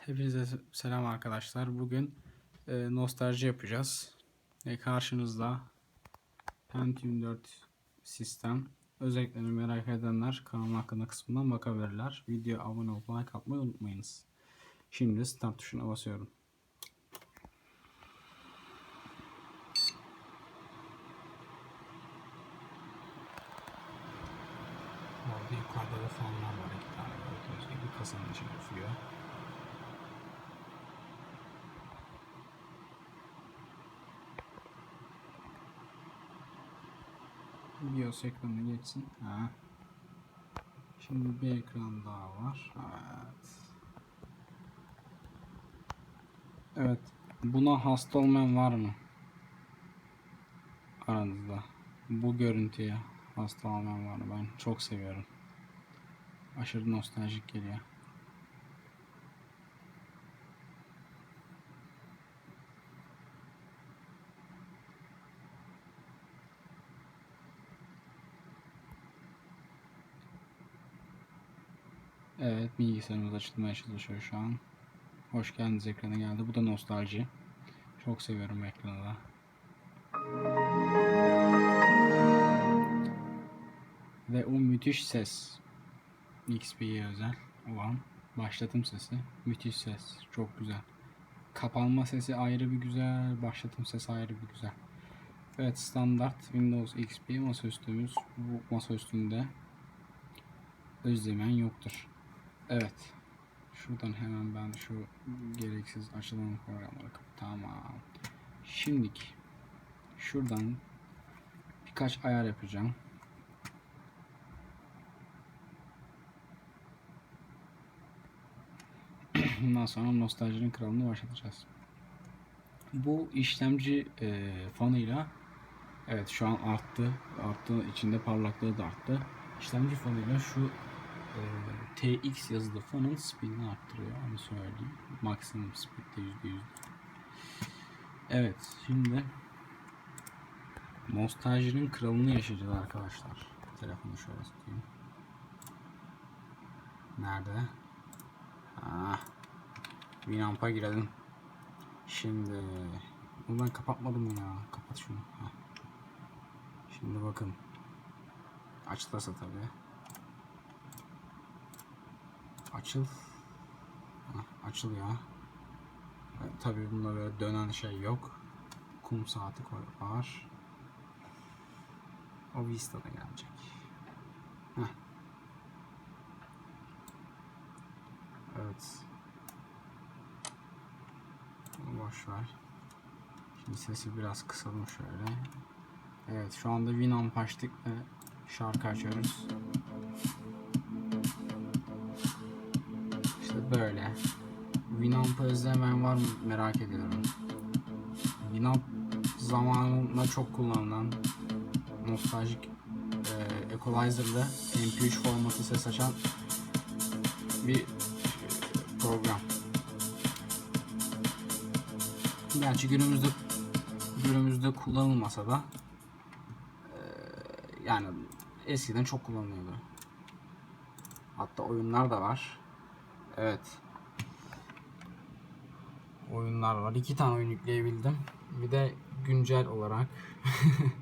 Hepinize selam arkadaşlar. Bugün e, nostalji yapacağız. Ve karşınızda Pentium 4 sistem. Özelliklerini merak edenler kanalın hakkında kısmından bakabilirler. Video abone olup like atmayı unutmayınız. Şimdi start tuşuna basıyorum. Yukarıda da fanlar var iki tane gördüğünüz gibi kasanın içine üflüyor. BIOS ekranı geçsin. Ha. Şimdi bir ekran daha var. Evet. Evet. Buna hasta olmayan var mı? Aranızda. Bu görüntüye hasta olmayan var mı? Ben çok seviyorum. Aşırı nostaljik geliyor. Evet bilgisayarımız açılmaya çalışıyor şu an. Hoş geldiniz ekrana geldi. Bu da nostalji. Çok seviyorum ekranı da. Ve o müthiş ses. XP'ye özel olan başlatım sesi. Müthiş ses. Çok güzel. Kapanma sesi ayrı bir güzel. Başlatım sesi ayrı bir güzel. Evet standart Windows XP masaüstümüz bu masaüstünde özlemen yoktur. Evet. Şuradan hemen ben şu gereksiz açılan programları kap- Tamam. Şimdiki şuradan birkaç ayar yapacağım. Bundan sonra nostaljinin kralını başlatacağız. Bu işlemci e, fanıyla evet şu an arttı. Arttı. içinde parlaklığı da arttı. İşlemci fanıyla şu e, TX yazılı fanın speedini arttırıyor. Onu söyleyeyim. Maksimum speed'de %100. Evet. Şimdi nostaljinin kralını yaşayacağız arkadaşlar. Telefonu şöyle tutayım. Nerede? Ah. Winamp'a girelim. Şimdi bunu ben kapatmadım ya. Kapat şunu. Ha. Şimdi bakın. Açılırsa tabii. Açıl. Hah, açıl ya. E, tabii bunda böyle dönen şey yok. Kum saati koy var. O Vista'da gelecek. Heh. Evet. Bunu boş ver. Şimdi sesi biraz kısalım şöyle. Evet şu anda Winamp açtık ve şarkı açıyoruz. Böyle. Winamp'ı özlemeyen var mı merak ediyorum. Winamp zamanında çok kullanılan nostaljik e, equalizer'lı MP3 formatı ses açan bir program. Gerçi günümüzde günümüzde kullanılmasa da e, yani eskiden çok kullanılıyordu. Hatta oyunlar da var. Evet. Oyunlar var. İki tane oyun yükleyebildim. Bir de güncel olarak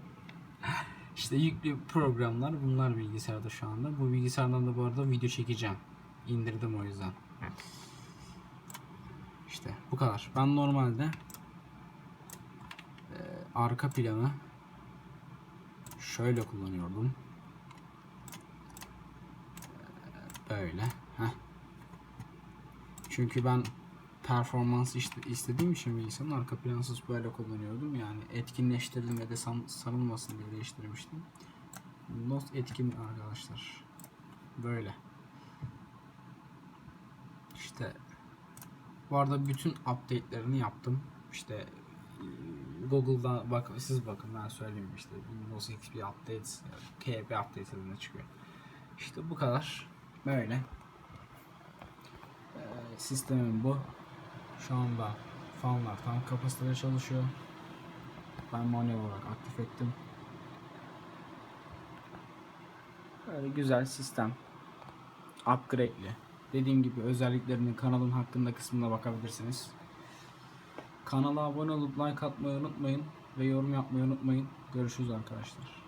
işte yüklü programlar bunlar bilgisayarda şu anda. Bu bilgisayardan da bu arada video çekeceğim. İndirdim o yüzden. İşte bu kadar. Ben normalde e, arka planı şöyle kullanıyordum. E, Böyle. Heh. Çünkü ben performans işte istediğim için bilgisayarın arka plansız böyle kullanıyordum. Yani etkinleştirdim ve de san, sarılmasın diye değiştirmiştim. Not etkin arkadaşlar. Böyle. İşte bu arada bütün update'lerini yaptım. İşte e, Google'dan bak siz bakın ben söyleyeyim işte Windows XP updates, KP updates adına çıkıyor. İşte bu kadar. Böyle. Sistemim bu. Şu anda fanlar tam kapasitede çalışıyor. Ben manuel olarak aktif ettim. Böyle güzel sistem. Upgrade'li. Dediğim gibi özelliklerini kanalın hakkında kısmına bakabilirsiniz. Kanala abone olup like atmayı unutmayın ve yorum yapmayı unutmayın. Görüşürüz arkadaşlar.